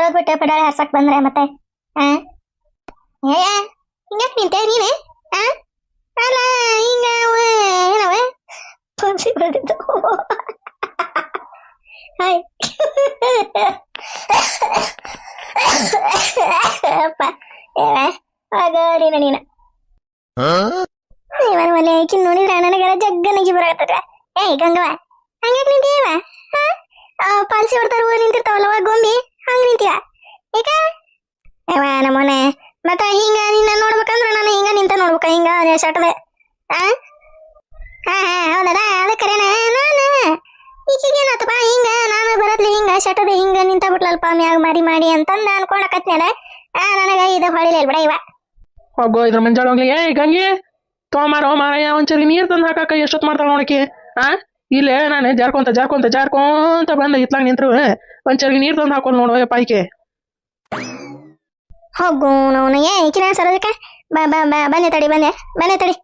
ಕುಂದ್ರದ್ ಬಿಟ್ಟು ಪಡಾಳೆ ಹರ್ಸಕ್ ಬಂದ್ರೆ ಮತ್ತೆ ಆ ಏ ಹಿಂಗ್ಯಾಕ್ ನಿಂತೆ ನೀನೆ ಆ ಅಲ್ಲ ಹಿಂಗ ಅವ ಏನವ ಪಂಚಿ ಬರ್ತಿತ್ತು ಹಾಯ್ ಅಪ್ಪ ಏವ ಆಗ ನೀನ ನೀನ ಇವನ ಮನೆ ಆಕಿನ್ ನೋಡಿದ್ರ ನನಗೆಲ್ಲ ಜಗ್ಗನಗಿ ಬರಕತ್ತದ ಏಯ್ ಗಂಗವ ಹಂಗ್ಯಾಕ್ ನಿಂತೀವ ಪಾಲ್ಸಿ ಹೊಡ್ತಾರ ಹೂವ ನಿಂತಿರ್ತಾವಲ್ಲವ ಗೊಂಬಿ ಹಂಗ ನಿಂತೀವ ಈಗ ಯವ ನಮ್ಮನೆ. ಮತ್ತ ಹಿಂಗ ನಿನ್ನ ನೋಡ್ಬೇಕಂದ್ರ ನಾನು ಹಿಂಗ ನಿಂತ ನೋಡ್ಬೇಕ, ಹಿಂಗ ಶಟದೆ ಹಾ ಹಾ ಹೌದದ ಅದ ನಾನು ಈಗೇನಾತಪ್ಪ ಹಿಂಗ ನಾನು ಬರತ್ಲಿ, ಹಿಂಗ ಶಟದೆ ಹಿಂಗ ನಿಂತ ಬಿಟ್ಲಲ್ಪ, ಮ್ಯಾಗ ಮಾರಿ ಮಾಡಿ ಅಂತಂದ ಅನ್ಕೊಂಡಕತ್ನೇನ ಆ, ನನಗ ಇದು ಹೊಳಿಲಿಲ್ಲ ಬಿಡ ಇವ. ಹೋಗೋ ಇದ್ರ ಮಂಜಾಳ ಹೋಗ್ಲಿ. ಏ ಗಂಗಿ! ತೋಮಾರ ಮಾರಯ್ಯ ಒಂಚೂರಿ ನೀರ್ ತಂದು ಹಾಕಾಕ ಎಷ್ಟೊತ್ತು ಮಾಡ್ತಾಳ ನೋಡಕಿ ಆ? ಇಲ್ಲೇ, ನಾನು ಜಾರ್ಕೊಂತ ಜಾರ್ಕೊಂತ ಜಾರ್ಕೊಂತ ಬಂದ, ಇತ್ಲಾಗ ನಿಂತ್ರು. ಒಂಚೂರಿ ನೀರ್ ತಂದು ಹಾಕೊಂಡು ನೋಡುವ ಪಾಯ್ಕೆ ಹೋಗು ನೋನು ಏ ಈಕಿನ ಸರೋಜಕ್ಕ? ಬಾ ಬಾ ಬಾ ಬಂದೆ ತಡಿ ಬಂದೆ ಬಂದೆ ತಡಿ.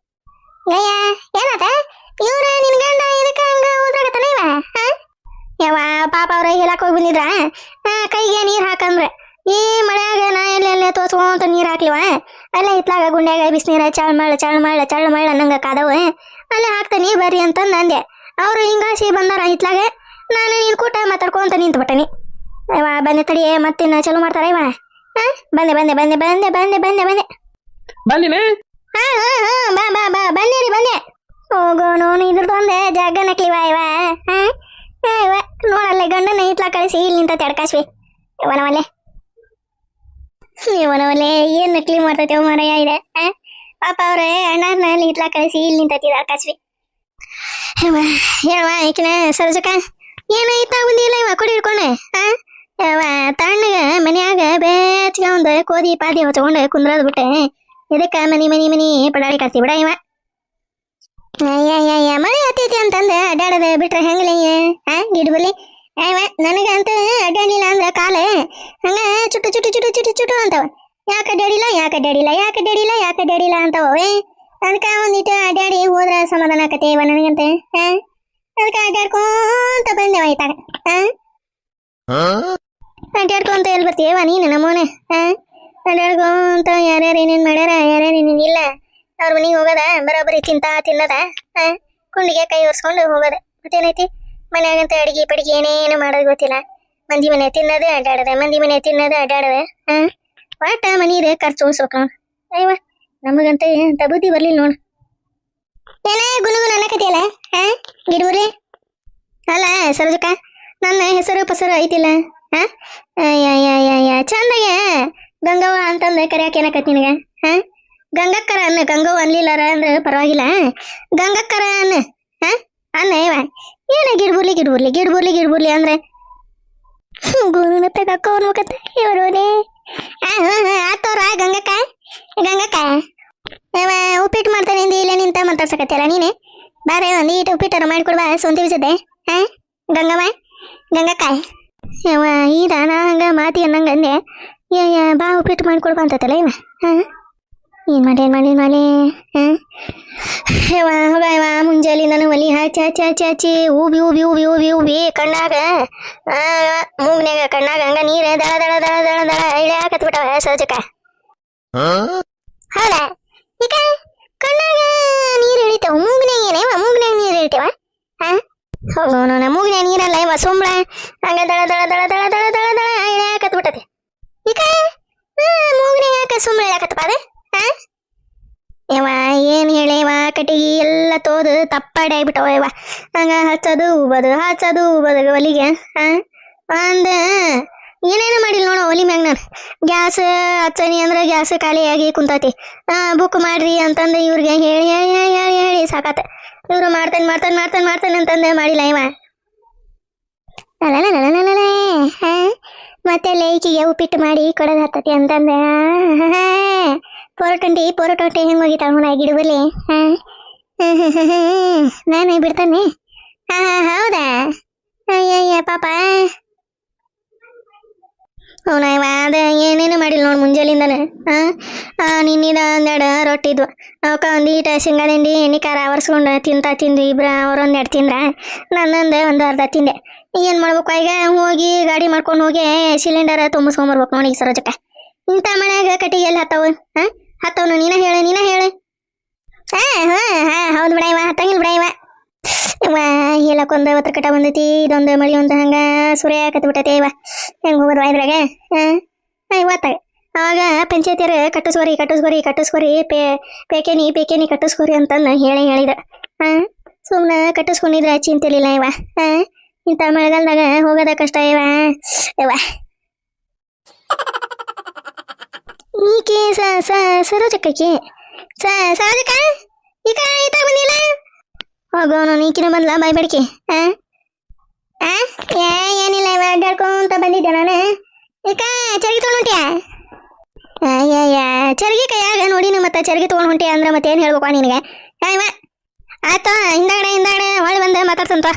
ಏಯ್ಯ ಏನಾತ? ಇವ್ರ, ನಿನ್ ಗಂಡ ಇದಕ್ಕ ಹಂಗ ಉದ್ರಾಗತ್ತಾನ ಇವ? ಯವ್ವ, ಪಾಪ ಅವ್ರ, ಹೇಳಕ್ ಹೋಗಿ ಬಂದಿದ್ರ ಕೈಗೆ ನೀರ್ ಹಾಕಂದ್ರೆ. ಈ ಮಳೆಯಾಗ ನಾ ಎಲ್ಲೆಲ್ಲೇ ತೋರ್ಸ್ಕೊಂತ ನೀರ್ ಹಾಕ್ಲಿವ? ಅಲ್ಲೇ ಇತ್ಲಾಗ ಗುಂಡ್ಯಾಗ ಬಿಸಿನೀರ ಚಳ್ ಮಳ ಚಳ್ ಮಳ ಚಳ್ ಮಳ ನಂಗ ಕಾದವ. ಅಲ್ಲೇ ಹಾಕ್ತಾನಿ, ಬರ್ರಿ ಅಂತಂದು ಅಂದೆ ಅವ್ರು ಹಿಂಗಾಸಿ ಬಂದಾರ ಇತ್ಲಾಗ. ನಾನು ನೀನು ಕೂಟ ಮಾತಾಡ್ಕೊಂತ ನಿಂತ್ಬಿಟ್ಟನಿ. ಯವ್ವ ಬಂದೆ ತಡಿ ಮತ್ತಿನ್ನ ಚಲೋ ಮಾಡ್ತಾರ ಇವ? ಬಂದೆ ಬಂದೆ ಬಂದೆ ಬಂದೆ ಬಂದೆ ಬಂದೆ ಬಂದೆ. ಬಂದಿನೇ? ಹಾ ಹಾ ಹಾ ಬಾ ಬಾ ಬಾ ಬಂದೆ ರೀ ಬಂದೆ. ಹೋಗೋ ನೋನು ಇದ್ರದೊಂದೆ ಜಗ್ಗ ನಕ್ಲಿವ ಇವ ಹಾ? ಇವ ನೋಡಲ್ಲೇ ಗಂಡನ ಇತ್ಲಾ ಕಳಿಸಿ ಇಲ್ಲಿ ನಿಂತ ತೆಡ್ಕಾಸ್ವಿ. ಇವನವಲ್ಲೇ. ಇವನವಲ್ಲೇ ಏನ್ ನಕ್ಲಿ ಮಾಡ್ತೈತೆ ಮರಯ್ಯ ಇದೆ ಪಾಪ ಅವ್ರೆ ಅಣ್ಣಾರ್ನ ಇತ್ಲ ಕಳಿಸಿ ಇಲ್ಲಿ ನಿಂತ ತೆಡ್ಕಾಸ್ವಿ. ಹೇಳುವ ಈಕಿನ ಸರ್ಜಕ ಏನೋ ಇತ್ತ ಬಂದಿಲ್ಲ ಇವ ಕೊಡಿ ಹಿಡ್ಕೊಂಡೆ ಹಾ ಯವ್ವ ತಣ್ಣಗ ಮನ್ಯಾಗ ಬೇಚ್ಗೆ ಒಂದು ಕೋದಿ ಪಾದಿ ಹೊಚ್ಕೊಂಡು ಕುಂದ್ರದ್ ಬಿಟ್ಟೆ ಇದಕ್ಕ ಮನಿ ಮನಿ ಮನಿ ಪಡಾಳಿ ಕಟ್ಸಿ ಬಿಡ ಇವ ಅಯ್ಯಯ್ಯಯ್ಯ ಮಳೆ ಹತ್ತೈತಿ ಅಂತಂದ ಅಡ್ಡಾಡದ ಬಿಟ್ರೆ ಹೆಂಗಲಿ ಹಾ ಗಿಡಬಲಿ ಅಯ್ಯವ ನನಗಂತ ಅಡ್ಡಾಡಿಲ್ಲ ಅಂದ್ರ ಕಾಲ ಹಂಗ ಚುಟ್ಟು ಚುಟ್ಟು ಚುಟ್ಟು ಚುಟ್ಟು ಚುಟ್ಟು ಅಂತವ ಯಾಕೆ ಅಡ್ಡಾಡಿಲ್ಲ ಯಾಕೆ ಅಡ್ಡಾಡಿಲ್ಲ ಯಾಕೆ ಅಡ್ಡಾಡಿಲ್ಲ ಯಾಕೆ ಅಡ್ಡಾಡಿಲ್ಲ ಅಂತವೇ ಅದಕ್ಕ ಒಂದಿಟ್ಟು ಅಡ್ಡಾಡಿ ಹೋದ್ರ ಸಮಾಧಾನ ಆಕತೆ ಇವ ನನಗಂತ ಹಾ ಅದಕ್ಕ ಅಡ್ಡಾಡ್ಕೊಂತ ಬಂದೆವ ಆಯ್ತಾಗ ಹಾ? ಅಡ್ಡಾಡ್ಕೊಂತ ಎಲ್ಲಿ ಬರ್ತೀಯವ ನೀನು ನಮ್ಮನೆ ಅಡ್ಡಾಡ್ಕೊಂತ ಯಾರ್ಯಾರು ಏನೇನ್ ಮಾಡ್ಯಾರ ಯಾರ್ಯಾರು ಏನೇನು ಇಲ್ಲ ಅವ್ರ ಮನೆಗೆ ಹೋಗೋದ ಬರೋಬ್ಬರಿ ತಿಂತ ತಿನ್ನದ ಕುಂಡಿಗೆ ಕೈ ಒರ್ಸ್ಕೊಂಡು ಹೋಗೋದ. ಮತ್ತೇನೈತಿ? ಮನ್ಯಾಗಂತ ಅಡಿಗೆ ಪಡಿಗೆ ಏನೇನು ಮಾಡೋದು ಗೊತ್ತಿಲ್ಲ. ಮಂದಿ ಮನೆ ತಿನ್ನದ ಅಡ್ಡಾಡದೆ ಮಂದಿ ಮನೆ ತಿನ್ನದ ಅಡ್ಡಾಡದೆ ಹಾ ಒಟ್ಟ ಮನೀದ ಖರ್ಚು ಉಳಿಸ್ಬೇಕು ನೋಡು. ಅಯ್ಯವ ನಮಗಂತ ಅಂತ ಬುದ್ಧಿ ಬರ್ಲಿಲ್ಲ ನೋಡು. ಏನ ಗುನುಗುನ ಅನ್ನಕತಿಯಲ್ಲ ಹಾ ಗಿಡಮುರಿ ಅಲ್ಲ, ಸರೋಜಕ್ಕ, ನನ್ನ ಹೆಸರು ಪಸರು ಐತಿಲ್ಲ ಹಾ ಚಂದಗೆ ಗಂಗವ್ವ ಅಂತಂದು ಕರ್ಯಾಕ ಏನಕತ್ ನಿನಗೆ ಹಾ ಗಂಗಕ್ಕರ ಅನ್ನ, ಗಂಗವ್ವ ಅನ್ಲಿಲ್ಲಾರ ಅಂದ್ರೆ ಪರವಾಗಿಲ್ಲ ಗಂಗಕ್ಕರ ಅನ್ನ ಹಾ ಅನ್ನ ಇವ ಏನ ಗಿಡ್ಬುರ್ಲಿ ಗಿಡ್ಬುರ್ಲಿ ಗಿಡ್ಬುರ್ಲಿ ಗಿಡ್ಬುರ್ಲಿ ಅಂದ್ರೆ? ಗುರುನ ತಗಕ್ಕ ಅನ್ಬೇಕತ್ತ ಇವರೋನೆ. ಆತೋರ ಗಂಗಕ್ಕ ಗಂಗಕ್ಕ. ಇವ ಉಪ್ಪಿಟ್ಟು ಮಾಡ್ತಾನೆ ಇಲ್ಲ ನಿಂತ ಮಾತಾಡ್ಸಕತ್ತಿಯಲ್ಲ ನೀನೆ? ಬಾರೆ ಈಟ ಮಾಡಿ ಮಾಡಿಕೊಡ್ಬಾ ಸೊಂತಿ ಬಿಸದೆ ಹಾ? ಗಂಗಮ್ಮ? ಗಂಗಕ್ಕ ಯವ ಈದ ನಾ ಹಂಗೆ ಮಾತಿ ಅನ್ನಂಗೆ ಅಂದೆ. ಬಾ ಉಪ್ಪಿಟ್ಟು ಮಾಡ್ಕೊಡ್ಬಾ ಅಂತತಲ್ಲ ಇವ. ಹಾ? ಏನ್ ಮಾಡಿ ಏನು ಮಾಡಿ ಏನು ಮಾಡಿ ಹಾ? ಯವ ಹೋಗ ಇವ ಮುಂಜಾನೆ ನಾನು ಒಲಿ ಹಚ್ಚಿ ಹಚ್ಚಿ ಹಚ್ಚಿ ಹಚ್ಚಿ ಊಬಿ ಊಬಿ ಊಬಿ ಊಬಿ ಊಬಿ ಕಣ್ಣಾಗ. ಆ ಮೂಗ್ನ್ಯಾಗ ಕಣ್ಣಾಗ ಹಂಗ ನೀರ ದಳ ದಳ ದಳ ದಳ ದಳ ಇಳ್ಯಾಕತ್ ಸೋಜಕ ಹೌದಾ? ಈಗ ಕಣ್ಣಾಗ ನೀರು ಇಳಿತಾವ ಮೂಗ್ನ್ಯಾಗ. ಹೋಗೋ ನನ್ನ ಮೂಗ್ನ್ಯಾಗ ನೀರಲ್ಲ ಇವ ಸುಂಬಳ ಹಂಗ ದಳ ದಳ ದಳ ದಳ ದಳ ದಳ ದಳ ಇಳ್ಯಾಕತ್ ಬಿಟ್ಟತಿ ಈಗ ಮೂಗ್ನ್ಯಾಗ ಯಾಕೆ ಸುಮ್ಮನೆ ಇಳ್ಯಾಕತ್ತಪ್ಪ ಅದ ಹಾ ಯವ ಏನ್ ಹೇಳಿವ ಕಟಿಗಿ ಎಲ್ಲ ತೋದು ತಪ್ಪಾಡಿ ಆಗ್ಬಿಟ್ಟವ ಇವ ಹಂಗ ಹಚ್ಚೋದು ಉಬೋದು ಹಚ್ಚೋದು ಉಬೋದು ಒಲಿಗೆ ಹಾ ಅಂದ ಏನೇನು ಮಾಡಿಲ್ಲ ನೋಡು ಒಲಿ ಮ್ಯಾಗ ನಾನು? ಗ್ಯಾಸ್ ಹಚ್ಚನಿ ಅಂದ್ರೆ ಗ್ಯಾಸ್ ಖಾಲಿಯಾಗಿ ಕುಂತತಿ. ಬುಕ್ ಮಾಡ್ರಿ ಅಂತಂದು ಇವ್ರಿಗೆ ಹೇಳಿ ಹೇಳಿ ಹೇಳಿ ಹೇಳಿ ಹೇಳಿ ಸಾಕತ್ತೆ. ಇವ್ರು ಮಾಡ್ತಾನೆ ಮಾಡ್ತಾನೆ ಮಾಡ್ತಾನೆ ಮಾಡ್ತಾನೆ ಅಂತಂದು ಮಾಡಿಲ್ಲ ಇವ. ಮತ್ತೆ ಲೈಕಿಗೆ ಉಪ್ಪಿಟ್ಟು ಮಾಡಿ ಕೊಡೋದು ಹತ್ತತಿ ಅಂತಂದೆ. ಪೋರ ಟ್ವೆಂಟಿ ಹೆಂಗೆ ಹೋಗಿತಾಳ ಹುಣ ಗಿಡಬಲ್ಲಿ ಹಾ? ನಾನೇ ಬಿಡ್ತಾನೆ. ಹಾಂ, ಹೌದಾ? ಅಯ್ಯಯ್ಯ, ಪಾಪ. ಅವನ ಅದ ಏನೇನು ಮಾಡಿಲ್ಲ ನೋಡಿ ಮುಂಜಾನೆ ಹಾಂ ನಿನ್ನಿದ ಒಂದೆರಡು ರೊಟ್ಟಿದ್ವ. ಅವಕ್ಕ ಒಂದೀಟ ಶೇಂಗಾ ದಿಂಡಿ ಎಣ್ಣೆ ಖಾರ ಆವರ್ಸ್ಕೊಂಡು ತಿಂತಾ ತಿಂದು ಇಬ್ರು ಅವ್ರು ಒಂದೆರಡು ತಿಂದ್ರ. ನನ್ನೊಂದು ಒಂದು ಅರ್ಧ ತಿಂದೆ. ಏನು ಮಾಡ್ಬೇಕು ಈಗ? ಹೋಗಿ ಗಾಡಿ ಮಾಡ್ಕೊಂಡು ಹೋಗಿ ಸಿಲಿಂಡರ್ ತುಂಬಿಸ್ಕೊಂಬರ್ಬೇಕು ನೋಡಿ ಈ ಸರೋಜಕ್ಕ. ಇಂಥ ಮನ್ಯಾಗ ಕಟ್ಟಿಗೆ ಎಲ್ಲಿ ಹತ್ತವು? ಹಾಂ ಹತ್ತವನು ನೀನ ಹೇಳು ನೀನ ಹೇಳು. ಹಾಂ ಹಾಂ ಹಾಂ, ಹೌದು ಬಿಡ ಇವ ಹತ್ತಂಗಿಲ್ಲ ಹೇಳಕ್ಕೊಂದು ಅವತ್ತರ ಕಟ ಬಂದೈತಿ ಇದೊಂದು ಮಳಿ ಒಂದು ಹಂಗ ಸುರ್ಯ ಕತ್ ಬಿಟ್ಟೈತಿ ಇವ ಹೆಂಗ್ ಹೋಗೋದು ಇದ್ರಾಗ ಹಾಂ ಇವತ್ತಾಗ ಅವಾಗ ಪಂಚಾಯತಿಯರು ಕಟ್ಟಿಸ್ಕೋರಿ ಕಟ್ಟಿಸ್ಕೋರಿ ಕಟ್ಟಿಸ್ಕೋರಿ ಪೇ ಪೇಕೇನಿ ಪೇಕೇನಿ ಕಟ್ಟಿಸ್ಕೋರಿ ಅಂತಂದು ಹೇಳಿ ಹೇಳಿದ ಹಾಂ ಸುಮ್ಮನೆ ಕಟ್ಟಿಸ್ಕೊಂಡಿದ್ರೆ ಚಿಂತಿಲಿಲ್ಲ ಇವ ಹಾಂ ಇಂಥ ಮಳೆಗಾಲದಾಗ ಹೋಗೋದ ಕಷ್ಟ ಇವ ಇವ ಈಕೆ ಸ ಸ ಸರೋಜಕ್ಕಕ್ಕೆ ಸ ಸರೋಜಕ್ಕ ಈಗ ಈತ ಬಂದಿಲ್ಲ ಹೋಗೋನು ನೀಕಿನ ಬಂದ್ಲ ಬಾಯ್ ಬೇಡಿಕೆ ಆ ಆ? ಏ ಏನಿಲ್ಲ ಇವ ಅಡ್ಡಾಡ್ಕೊಂತ ಬಂದಿದ್ದೆ ನಾನು ಈಗ ಚರ್ಗಿ ತೊಗೊಂಡು ಹೊಂಟ್ಯಾ ಅಯ್ಯಯ್ಯ ಚರ್ಗಿ ಕೈಯಾಗ ನೋಡಿನ ಮತ್ತೆ ಚರ್ಗಿ ತೊಗೊಂಡು ಹೊಂಟಿ ಅಂದ್ರೆ ಮತ್ತೆ ಏನು ಹೇಳ್ಬೇಕು ನಿನಗೆ ಆ, ಇವ ಆಯ್ತು ಹಿಂದಾಗಡೆ ಹಿಂದಾಗಡೆ ಹೊಳೆ ಬಂದ ಮಾತಾಡ್ತಂತ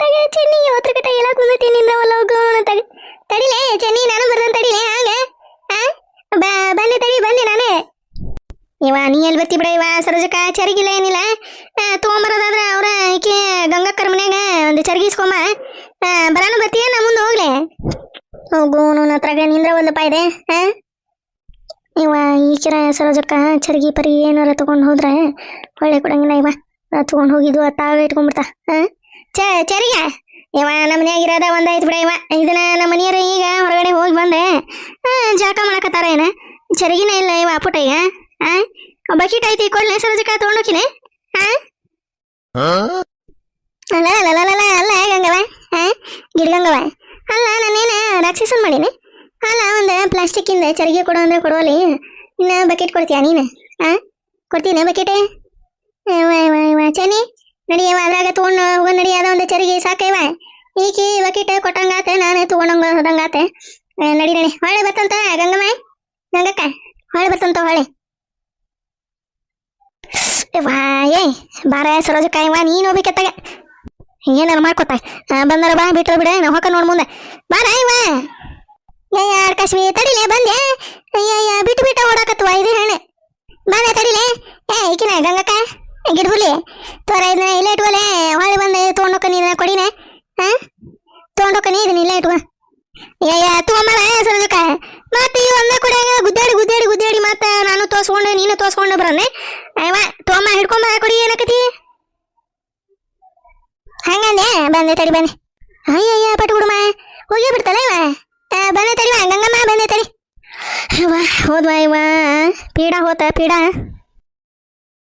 ತಗ ಚೆನ್ನಿ ಅವತ್ರ ಕಟ್ಟ ಎಲ್ಲ ಕುಂದತಿ ನಿಂದ್ರವಲ್ಲ ಹೋಗೋಣ ತಗ ತಡಿಲೆ ಚೆನ್ನಿ ನಾನು ಬರ್ದಂತ ತಡಿಲೆ ಹಂಗ ಆ? ಬಾ ಬಂದೆ ತಡಿ ಬಂದೆ ನಾನೇ. ಇವ ನೀ ಎಲ್ಲಿ ಬರ್ತಿ ಬಿಡ ಇವ ಸರೋಜಕ್ಕ ಚರಿಗಿಲ್ಲ ಏನಿಲ್ಲ. ತೊಗೊಂಬರೋದಾದ್ರೆ ಅವ್ರ ಈಕೆ ಗಂಗಕ್ಕರ ಮನ್ಯಾಗ ಒಂದು ಚರ್ಗಿ ಇಸ್ಕೊಂಬ. ಆ, ಬರಾನು ಬರ್ತೀಯ ನಾ ಮುಂದೆ ಹೋಗ್ಲೆ. ಹೋಗು ನನ್ನ ನಿಂದ್ರ ಒಂದಪ್ಪ ಇದೆ ಆ? ಇವ ಈಕಿರ ಸರೋಜಕ್ಕ ಚರ್ಗಿ ಪರಿ ಏನಾರ ತಗೊಂಡು ಹೋದ್ರೆ ಒಳ್ಳೆ ಕೊಡಂಗಿಲ್ಲ ಇವ. ತಗೊಂಡು ಹೋಗಿದ್ವು ತಾವೇ ಇಟ್ಕೊಂಡ್ಬಿಡ್ತಾ? ಚ ಚರಿಗೆ ಇವ ನಮ್ಮ ಮನ್ಯಾಗ ಇರೋದ ಒಂದಾಯ್ತು ಬಿಡ ಇವ ಇದನ್ನ ನಮ್ಮ ಮನೆಯವರು ಈಗ ಹೊರಗಡೆ ಹೋಗಿ ಬಂದೆ ಆ, ಜಳಕ ಮಾಡಕತ್ತಾರ ಏನ ಚರಿಗಿನ ಇಲ್ಲ ಇವ ಪುಟ ಈಗ ಆ ಬಕೆಟ್ ಐತಿ ಕೊಡ್ಲೆ ಸರೋಜಕ್ಕ ತೊಗೊಂಡೋಕಿನೆ ಆ ಅಲ್ಲ ಅಲ್ಲ ಅಲ್ಲ ಅಲ್ಲ ಅಲ್ಲ ಗಂಗವ ಆ ಗಿಡ್ಗಂಗವ ಅಲ್ಲ ನಾನೇನ ರಾಕ್ಷಸನ್ ಮಾಡೀನಿ ಅಲ್ಲ ಒಂದು ಪ್ಲಾಸ್ಟಿಕ್ಕಿಂದ ಚರಿಗೆ ಕೊಡು ಅಂದ್ರೆ ಕೊಡುವಲ್ಲಿ ಇನ್ನ ಬಕೆಟ್ ಕೊಡ್ತೀಯ ನೀನು ಆ ಕೊಡ್ತೀನಿ ಬಕೆಟೆ ಚನಿ ನಡಿ ಇವ, ಅದ್ರಾಗ ತೊಗೊಂಡು ಹೋಗ, ನಡಿ, ಅದ ಒಂದು ಚರಿಗೆ ಸಾಕೈವ ಈಕಿ ಬಕೆಟ್ ಕೊಟ್ಟಂಗಾತೆ, ನಾನು ತಗೊಂಡಂಗ, ಹೋದಂಗಾತೆ. ನಡಿ ನಡಿ ಹೊಳೆ ಬರ್ತಂತ, ಗಂಗಮ್ಮ. ಗಂಗಕ್ಕ ಹೊಳೆ ಬರ್ತಂತ ಹೊಳೆ ವಾ ಏಯ್ ಬಾರ ಸರೋಜಕ್ಕಾಯವ ನೀನು ಹೋಗ್ಬೇಕತ್ತಾಗ ಏನಾರು ಮಾಡ್ಕೊತ. ಬಂದರ ಬಾ, ಬಿಟ್ರ ಬಿಡ ನಾವು ಹೊಕ್ಕ ನೋಡ್ ಮುಂದೆ. ಬಾರ ಇವ. ಅಯ್ಯ ಕಶ್ಮಿ ತಡಿಲೆ, ಬಂದೆ. ಬಿಟ್ಟು ಬಿಟ್ಟ ಓಡಾಕತ್ವ, ಇದು ಹೆಣ್ಣೆ ಬಾರ ತಡಿಲೆ. ಏ, ಈಕಿನ ಗಂಗಕ್ಕ. ಗಿಡ್ಬುಲಿ ತೋರ ಇದನ್ನ ಇಲ್ಲೇ ಇಟ್ವಲೆ ಹೊಳೆ ಬಂದು ತೊಗೊಂಡೋಕ ನೀನ ಕೊಡಿನ ಹಾ ತೊಗೊಂಡೋಕ ನೀ ಇದನ್ನ ಇಲ್ಲೇ ಇಟ್ಕೊ ಅಯ್ಯ ತೊಗೊಂಬಾರ ಸರೋಜಕ್ಕ ಮತ್ತೆ ಈ ಒಂದೇ ಕೊಡ್ಯಾಗ ಗುದ್ದಾಡಿ ಗುದ್ದಾಡಿ ಗುದ್ದಾಡಿ ಮತ್ತೆ ನಾನು ತೋರ್ಸ್ಕೊಂಡು ನೀನು ತೋರ್ಸ್ಕೊಂಡು ಬರನೆ ಅಯ್ಯವ ತೊಗೊಂಬ ಹಿಡ್ಕೊಂಬ ಕೊಡಿ ಏನಕತಿ ಹಂಗಂದೆ ಬಂದೆ ತಡಿ ಬಂದೆ ಅಯ್ಯಯ್ಯ ಪಟ್ಟು ಬಿಡುಮ ಹೋಗಿ ಬಿಡ್ತಲ್ಲ ಇವ ಆ, ಬಂದೆ ತಡಿ ವಾ, ಗಂಗಮ್ಮ ಬಂದೆ ತಡಿ ಇವ ಹೋದ್ವಾ ಇವ ಪೀಡ ಹೋತ ಪೀಡ